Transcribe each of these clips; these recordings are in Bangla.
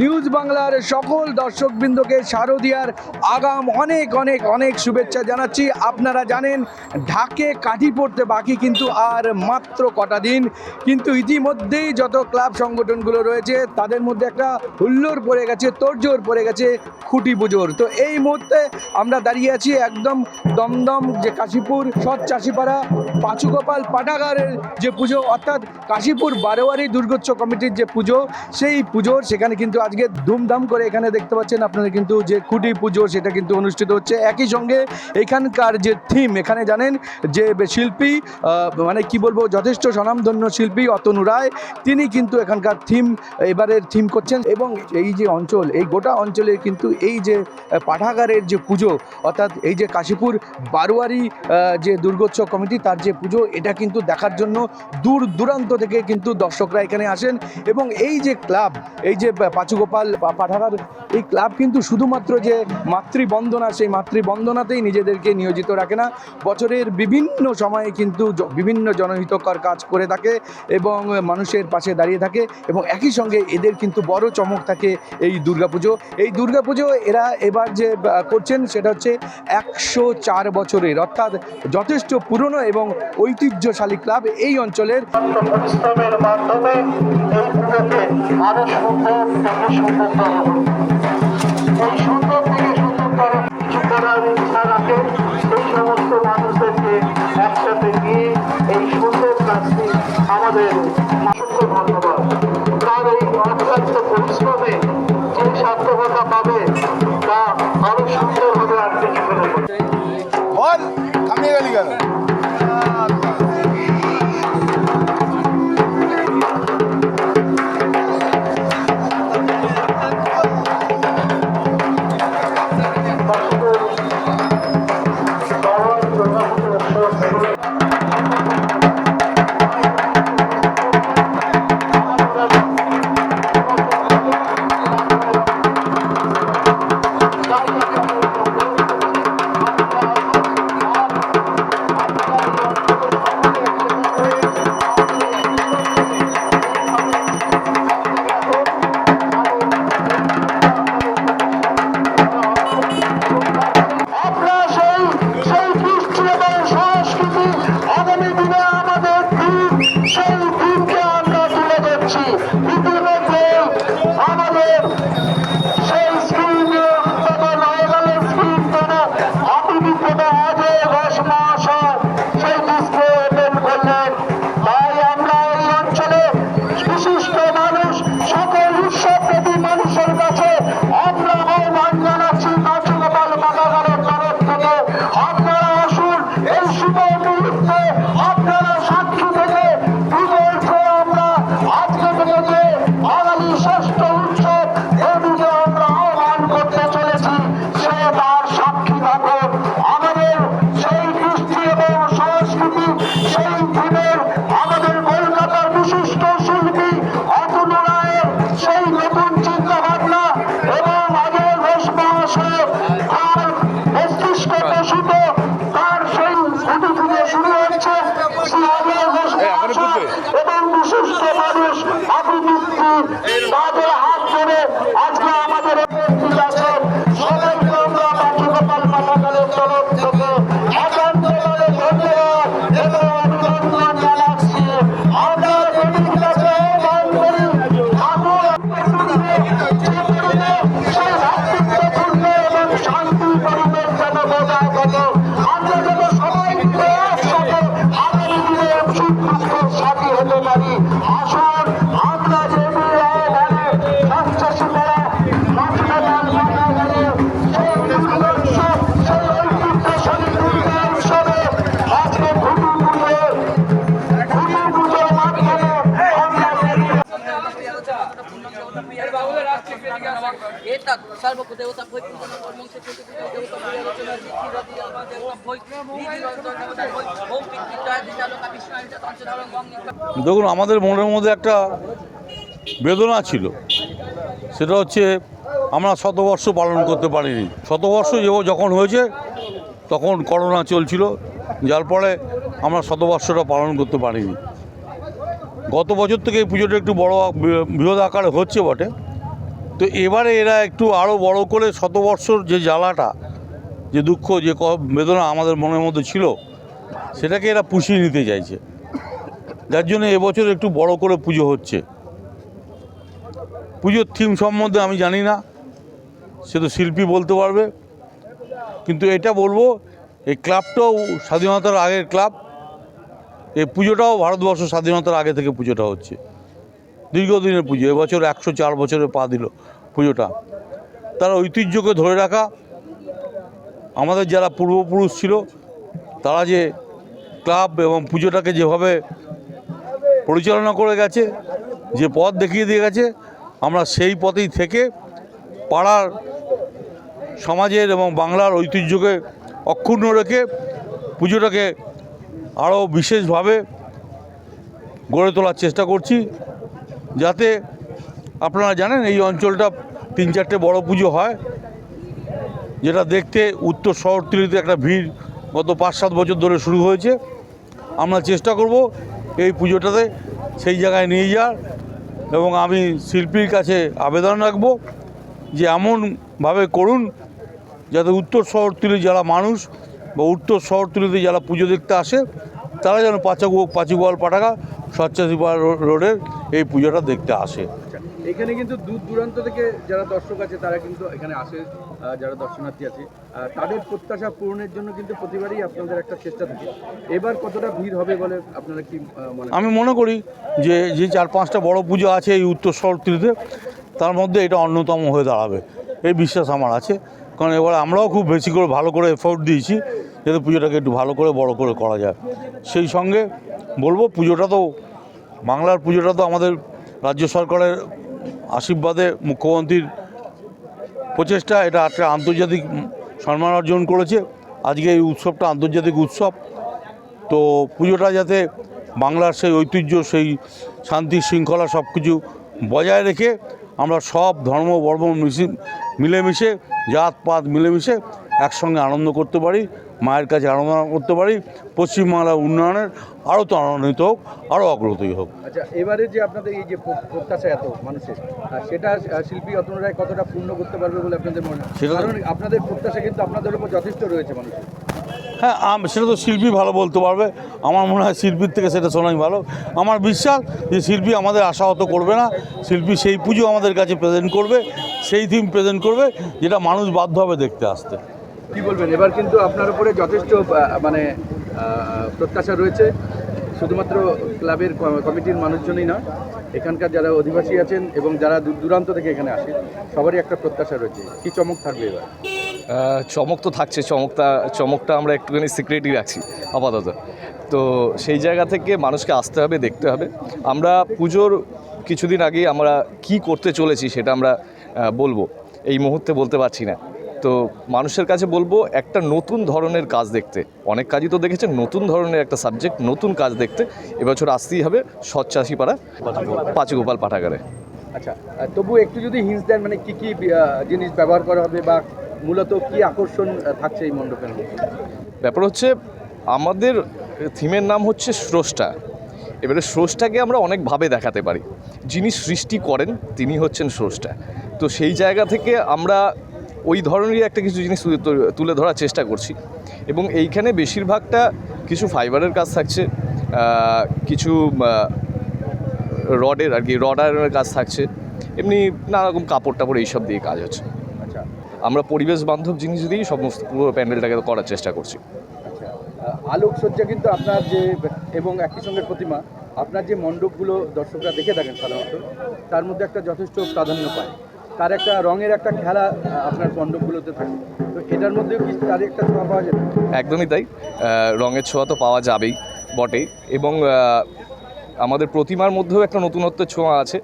নিউজ বাংলার সকল দর্শকবৃন্দকে শারদিয়ার আগাম অনেক অনেক অনেক শুভেচ্ছা জানাচ্ছি। আপনারা জানেন, ঢাকে কাঠি পড়তে বাকি কিন্তু আর মাত্র কটা দিন। কিন্তু ইতিমধ্যেই যত ক্লাব সংগঠনগুলো রয়েছে, তাদের মধ্যে একটা হুল্লোড় পড়ে গেছে, তোড়জোড় পড়ে গেছে খুঁটি পুজোর। তো এই মুহূর্তে আমরা দাঁড়িয়ে আছি একদম দমদম, যে কাশীপুর, সৎ চাষিপাড়া, পাঁচুগোপাল পাঠাগারের যে পুজো, অর্থাৎ কাশীপুর বারোয়ারি দুর্গোৎসব কমিটির যে পুজো, সেই পুজোর সেখানে কিন্তু আজকে ধুমধাম করে এখানে দেখতে পাচ্ছেন আপনারা কিন্তু যে কুটি পুজো সেটা কিন্তু অনুষ্ঠিত হচ্ছে। একই সঙ্গে এখানকার যে থিম এখানে জানেন যে শিল্পী মানে কি বলব, যথেষ্ট স্বনামধন্য শিল্পী অতনু রায়, তিনি কিন্তু এখানকার থিম এবারের থিম করছেন এবং এই যে অঞ্চল, এই গোটা অঞ্চলে কিন্তু এই যে পাঠাগারের যে পুজো, অর্থাৎ এই যে কাশীপুর বারোয়ারি যে দুর্গোৎসব কমিটি, তার যে পুজো, এটা কিন্তু দেখার জন্য দূর দূরান্ত থেকে কিন্তু দর্শকরা এখানে আসেন এবং এই যে ক্লাব, এই যে পাচুগোপাল পা- পাঠাগার এই ক্লাব কিন্তু শুধুমাত্র যে মাতৃবন্দনা, সেই মাতৃবন্দনাতেই নিজেদেরকে নিয়োজিত রাখে না। বছরের বিভিন্ন সময়ে কিন্তু বিভিন্ন জনহিতকর কাজ করে থাকে এবং মানুষের পাশে দাঁড়িয়ে থাকে এবং একই সঙ্গে এদের কিন্তু বড় চমক থাকে এই দুর্গাপুজো। এই দুর্গাপুজো এরা এবার যে করছেন সেটা হচ্ছে একশো চার বছরের, অর্থাৎ যথেষ্ট পুরনো এবং ঐতিহ্যশালী ক্লাব এই অঞ্চলের। মাধ্যমে এই পুজোকে আরও সুন্দর থেকে। এই সুন্দর থেকে সুন্দরতর কিছু করার ইচ্ছা সমস্ত মানুষদেরকে একসাথে নিয়ে এই সুন্দর কাজটি আমাদের দিন সেই দেখুন আমাদের মনের মধ্যে একটা বেদনা ছিল। সেটা হচ্ছে আমরা শতবর্ষ পালন করতে পারিনি। শতবর্ষ যে- যখন হয়েছে তখন করোনা চলছিল। যার ফলে আমরা শতবর্ষটা পালন করতে পারিনি। গত বছর থেকে এই পুজোটা একটু বড় বৃ- বৃহৎ আকারে হচ্ছে বটে। তো এবারে এরা একটু আরও বড় করে শতবর্ষর যে জ্বালাটা, যে দুঃখ, যে বেদনা আমাদের মনের মধ্যে ছিল, সেটাকে এরা পুষিয়ে নিতে চাইছে। যার জন্য এবছর একটু বড় করে পুজো হচ্ছে। পুজোর থিম সম্বন্ধে আমি জানি না, সে তো শিল্পী বলতে পারবে। কিন্তু এটা বলব, এই ক্লাবটাও স্বাধীনতার আগের ক্লাব, এই পুজোটাও ভারতবর্ষ স্বাধীনতার আগে থেকে পুজোটা হচ্ছে। দীর্ঘদিনের পুজো, এবছর একশো চার বছরে পা দিল পুজোটা। তার ঐতিহ্যকে ধরে রাখা, আমাদের যারা পূর্বপুরুষ ছিল, তারা যে ক্লাব এবং পুজোটাকে যেভাবে পরিচালনা করে গেছে, যে পথ দেখিয়ে দিয়ে গেছে, আমরা সেই পথেই থেকে পাড়ার সমাজের এবং বাংলার ঐতিহ্যকে অক্ষুণ্ণ রেখে পুজোটাকে আরও বিশেষভাবে গড়ে তোলার চেষ্টা করছি। যাতে আপনারা জানেন এই অঞ্চলটা তিন চারটে বড় পুজো হয়, যেটা দেখতে উত্তর শহরতলিতে একটা ভিড় গত পাঁচ সাত বছর ধরে শুরু হয়েছে। আমরা চেষ্টা করব এই পুজোটাতে সেই জায়গায় নিয়ে যাওয়ার এবং আমি শিল্পীর কাছে আবেদন রাখব যে এমনভাবে করুন যাতে উত্তর শহরতলি যারা মানুষ বা উত্তর শহরতলিতে যারা পুজো দেখতে আসে, তারা যেন পাচাগু পাচিগোয়াল পাটাকা সচ্চাশিপাড়া রোডের এই পুজোটা দেখতে আসে। আচ্ছা, এখানে কিন্তু দূর দূরান্ত থেকে যারা দর্শক আছে তারা কিন্তু এখানে আসে যারা দর্শনার্থী আছে। তাদের প্রত্যাশা পূরণের জন্য কিন্তু প্রতিবারই আপনাদের একটা চেষ্টা থাকে। এবার কতটা ভিড় হবে বলে আপনারা কি? আমি মনে করি যে যে চার পাঁচটা বড় পুজো আছে এই উত্তর শহরতলিতে তার মধ্যে এটা অন্যতম হয়ে দাঁড়াবে। এই বিশ্বাস আমার আছে। কারণ এবার আমরাও খুব বেশি করে ভালো করে এফোর্ট দিয়েছি যাতে পুজোটাকে একটু ভালো করে বড় করে করা যায়। সেই সঙ্গে বলব, পুজোটা তো, বাংলার পুজোটা তো আমাদের রাজ্য সরকারের আশীর্বাদে মুখ্যমন্ত্রীর প্রচেষ্টা, এটা একটা আন্তর্জাতিক সম্মান অর্জন করেছে। আজকে এই উৎসবটা আন্তর্জাতিক উৎসব। তো পুজোটা যাতে বাংলার সেই ঐতিহ্য, সেই শান্তি শৃঙ্খলা সব কিছু বজায় রেখে আমরা সব ধর্ম, বর্ম, মিশি, মিলেমিশে জাত পাত মিলেমিশে একসঙ্গে আনন্দ করতে পারি মায়ের কাছে আনন্দ করতে পারি পশ্চিমবাংলার উন্নয়নের আরও তো আনন্দিত হোক আরও অগ্রগতি হোক। আচ্ছা এবারে যে আপনাদের এই যে প্রত্যাশা এত মানুষের সেটা শিল্পী অতনু রায় কতটা পূর্ণ করতে পারবে বলে আপনাদের মনে হয়? সেটা আপনাদের প্রত্যাশা কিন্তু আপনাদের উপর যথেষ্ট রয়েছে মানুষের। হ্যাঁ আম- সেটা তো শিল্পী ভালো বলতে পারবে। আমার মনে হয় শিল্পীর থেকে সেটা শোনাই ভালো। আমার বিশ্বাস যে শিল্পী আমাদের আশাহত করবে না। শিল্পী সেই পুজো আমাদের কাছে প্রেজেন্ট করবে সেই থিম প্রেজেন্ট করবে যেটা মানুষ বাধ্য হবে দেখতে আসতে। কি বলবেন? এবার কিন্তু আপনার উপরে যথেষ্ট মানে প্রত্যাশা রয়েছে। শুধুমাত্র ক্লাবের কমিটির মানুষজনই না এখানকার যারা অধিবাসী আছেন এবং যারা দূর, দূরান্ত থেকে এখানে আসেন, সবারই একটা প্রত্যাশা রয়েছে। কি চমক থাকবে এবার? চমক তো থাকছে, চমকটা চমকটা আমরা একটুখানি সিক্রেটই রাখছি, আপাতত। তো সেই জায়গা থেকে মানুষকে আসতে হবে, দেখতে হবে। আমরা পুজোর কিছুদিন আগে আমরা কি করতে চলেছি সেটা আমরা বলব। এই মুহূর্তে বলতে পারছি না। তো মানুষের কাছে বলব একটা নতুন ধরনের কাজ দেখতে। অনেক কাজই তো দেখেছেন নতুন ধরনের একটা সাবজেক্ট নতুন কাজ দেখতে। এবছর আসতেই হবে সচ্চাশিপাড়া পাঁচগোপাল পাঠাগারে। আচ্ছা তবু একটু যদি হিন্স দেন মানে কি কি জিনিস ব্যবহার করা হবে বা মূলত কি আকর্ষণ থাকছে এই মণ্ডপের মধ্যে? ব্যাপার হচ্ছে আমাদের থিমের নাম হচ্ছে স্রষ্টা। এবারে স্রষ্টাকে আমরা অনেকভাবে দেখাতে পারি। যিনি সৃষ্টি করেন তিনি হচ্ছেন স্রষ্টা। তো সেই জায়গা থেকে আমরা ওই ধরনেরই একটা কিছু জিনিস তুলে- ধরার চেষ্টা করছি। এবং এইখানে বেশিরভাগটা কিছু ফাইবারের কাজ থাকছে কিছু রডের আর কি রড আয়রনের কাজ থাকছে এমনি নানা রকম কাপড় টাপড় এইসব দিয়ে কাজ হচ্ছে। আচ্ছা। আমরা পরিবেশ বান্ধব জিনিস দিয়েই সমস্ত পুরো প্যান্ডেলটাকে করার চেষ্টা করছি। আচ্ছা। আলোকসজ্জা কিন্তু আপনার যে এবং একই সঙ্গে প্রতিমা আপনার যে মণ্ডপগুলো দর্শকরা দেখে থাকেন সাধারণত তার মধ্যে একটা যথেষ্ট প্রাধান্য পায়। তার একটা রঙের একটা খেলা আপনার মণ্ডপগুলোতে থাকে। তো এটার মধ্যেও কি তার একটা ছোঁয়া পাওয়া যাবে একদমই তাই। রঙের ছোঁয়া তো পাওয়া যাবেই বটেই এবং আমাদের প্রতিমার মধ্যেও একটা নতুনত্বের ছোঁয়া আছে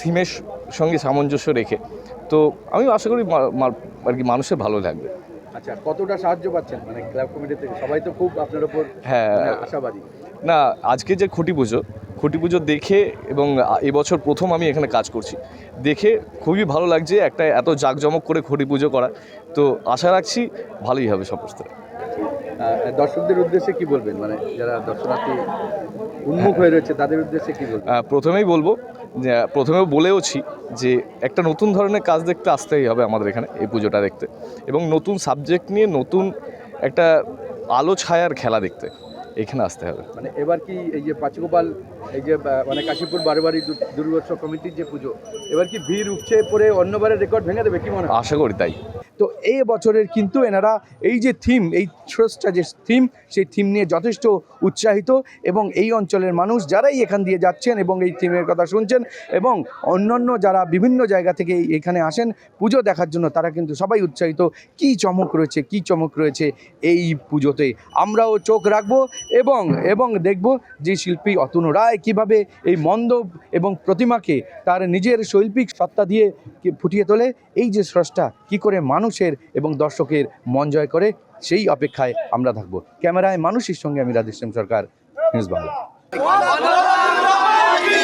থিমের সঙ্গে সামঞ্জস্য রেখে। তো আমি আশা করি আর কি মানুষের ভালো লাগবে। আচ্ছা কতটা সাহায্য পাচ্ছেন? মানে ক্লাব কমিটি থেকে সবাই তো খুব আপনার উপর হ্যাঁ। আশাবাদী। না আজকে যে খুঁটি পুজো খুঁটি পুজো দেখে এবং এবছর প্রথম আমি এখানে কাজ করছি। দেখে খুবই ভালো লাগছে একটা এত জাঁকজমক করে খুঁটি পুজো করা। তো আশা রাখছি ভালোই হবে সমস্ত দর্শকদের উদ্দেশ্যে কি বলবেন? মানে যারা দর্শনার্থী উন্মুখ হয়ে রয়েছে তাদের উদ্দেশ্যে কি বলবেন? প্রথমেই বলব যে প্রথমেও বলেওছি যে একটা নতুন ধরনের কাজ দেখতে আসতেই হবে আমাদের এখানে এই পুজোটা দেখতে। এবং নতুন সাবজেক্ট নিয়ে নতুন একটা আলো ছায়ার খেলা দেখতে এখানে আসতে হবে। মানে এবার কি এই যে পাঁচগোপাল এই যে মানে কাশীপুর বারোবারি দুর্গোৎসব কমিটির যে পুজো এবার কি ভিড় উঠছে পরে অন্যবারের রেকর্ড ভেঙে দেবে কি মনে হয়? আশা করি তাই। তো এই বছরের কিন্তু এনারা এই যে থিম এই থ্রোসটা যে থিম সেই থিম নিয়ে যথেষ্ট উৎসাহিত এবং এই অঞ্চলের মানুষ যারাই এখান দিয়ে যাচ্ছেন এবং এই থিমের কথা শুনছেন এবং অন্যান্য যারা বিভিন্ন জায়গা থেকে এখানে আসেন পুজো দেখার জন্য তারা কিন্তু সবাই উৎসাহিত। কি চমক রয়েছে কি চমক রয়েছে এই পুজোতে? আমরাও চোখ রাখব এবং এবং দেখব যে শিল্পী অতনু রায় কীভাবে এই মণ্ডপ এবং প্রতিমাকে তার নিজের শৈল্পিক সত্তা দিয়ে ফুটিয়ে তোলে, এই যে স্রষ্টা কি করে মানুষের এবং দর্শকের মন জয় করে, সেই অপেক্ষায় আমরা থাকব। ক্যামেরায় মানুষের সঙ্গে আমি রাধেশ্যাম সরকার, নিউজ বাংলা। মাতা দুর্গা মাই কি